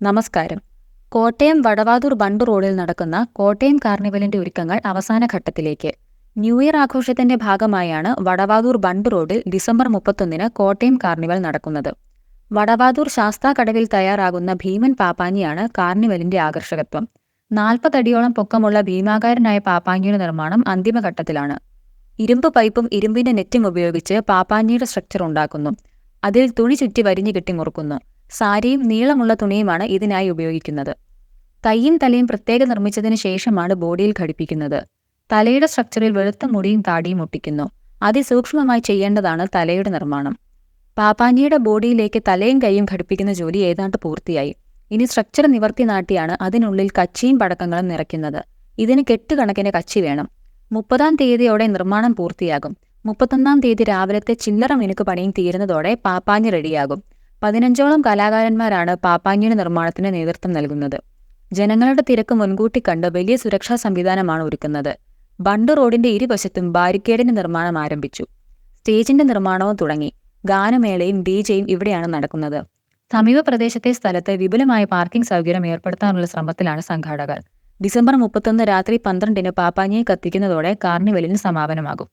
നമസ്കാരം. കോട്ടയം വടവാതൂർ ബണ്ട് റോഡിൽ നടക്കുന്ന കോട്ടയം കാർണിവലിന്റെ ഒരുക്കങ്ങൾ അവസാന ഘട്ടത്തിലേക്ക്. ന്യൂ ഇയർ ആഘോഷത്തിന്റെ ഭാഗമായാണ് വടവാതൂർ ബണ്ട് റോഡിൽ ഡിസംബർ മുപ്പത്തൊന്നിന് കോട്ടയം കാർണിവൽ നടക്കുന്നത്. വടവാതൂർ ശാസ്താ കടവിൽ തയ്യാറാകുന്ന ഭീമൻ പാപ്പാഞ്ഞിയാണ് കാർണിവലിന്റെ ആകർഷകത്വം. നാൽപ്പതടിയോളം പൊക്കമുള്ള ഭീമാകാരനായ പാപ്പാഞ്ഞിയുടെ നിർമ്മാണം അന്തിമഘട്ടത്തിലാണ്. ഇരുമ്പ് പൈപ്പും ഇരുമ്പിന്റെ നെറ്റും ഉപയോഗിച്ച് പാപ്പാഞ്ഞിയുടെ സ്ട്രക്ചർ ഉണ്ടാക്കുന്നു. അതിൽ തുണി ചുറ്റി വരിഞ്ഞു കെട്ടി മുറുക്കുന്നു സാരിയും നീളമുള്ള തുണിയുമാണ് ഇതിനായി ഉപയോഗിക്കുന്നത്. കൈയും തലയും പ്രത്യേകം നിർമ്മിച്ചതിന് ശേഷമാണ് ബോഡിയിൽ ഘടിപ്പിക്കുന്നത്. തലയുടെ സ്ട്രക്ചറിൽ വെളുത്ത മുടിയും താടിയും ഒട്ടിക്കുന്നു. അതിസൂക്ഷ്മമായി ചെയ്യേണ്ടതാണ് തലയുടെ നിർമ്മാണം. പാപ്പാഞ്ഞിയുടെ ബോഡിയിലേക്ക് തലയും കൈയും ഘടിപ്പിക്കുന്ന ജോലി ഏതാണ്ട് പൂർത്തിയായി. ഇനി സ്ട്രക്ചർ നിവർത്തി നാട്ടിയാണ് അതിനുള്ളിൽ കച്ചിയും പടക്കങ്ങളും നിറയ്ക്കുന്നത്. ഇതിന് കെട്ടുകണക്കിന് കച്ചി വേണം. മുപ്പതാം തീയതിയോടെ നിർമ്മാണം പൂർത്തിയാകും. മുപ്പത്തൊന്നാം തീയതി രാവിലത്തെ ചില്ലറ മിനുക്ക് പണിയും തീരുന്നതോടെ പാപ്പാഞ്ഞി റെഡിയാകും. പതിനഞ്ചോളം കലാകാരന്മാരാണ് പാപ്പാങ്ങിയുടെ നിർമ്മാണത്തിന് നേതൃത്വം നൽകുന്നത്. ജനങ്ങളുടെ തിരക്ക് മുൻകൂട്ടി കണ്ട് വലിയ സുരക്ഷാ സംവിധാനമാണ് ഒരുക്കുന്നത്. ബണ്ട് റോഡിന്റെ ഇരുവശത്തും ബാരിക്കേഡിന്റെ നിർമ്മാണം ആരംഭിച്ചു. സ്റ്റേജിന്റെ നിർമ്മാണവും തുടങ്ങി. ഗാനമേളയും ഡി ജെയും ഇവിടെയാണ് നടക്കുന്നത്. സമീപ പ്രദേശത്തെ സ്ഥലത്ത് വിപുലമായ പാർക്കിംഗ് സൗകര്യം ഏർപ്പെടുത്താനുള്ള ശ്രമത്തിലാണ് സംഘാടകർ. ഡിസംബർ മുപ്പത്തൊന്ന് രാത്രി പന്ത്രണ്ടിന് പാപ്പാഞ്ഞിയെ കത്തിക്കുന്നതോടെ കാർണിവലിന് സമാപനമാകും.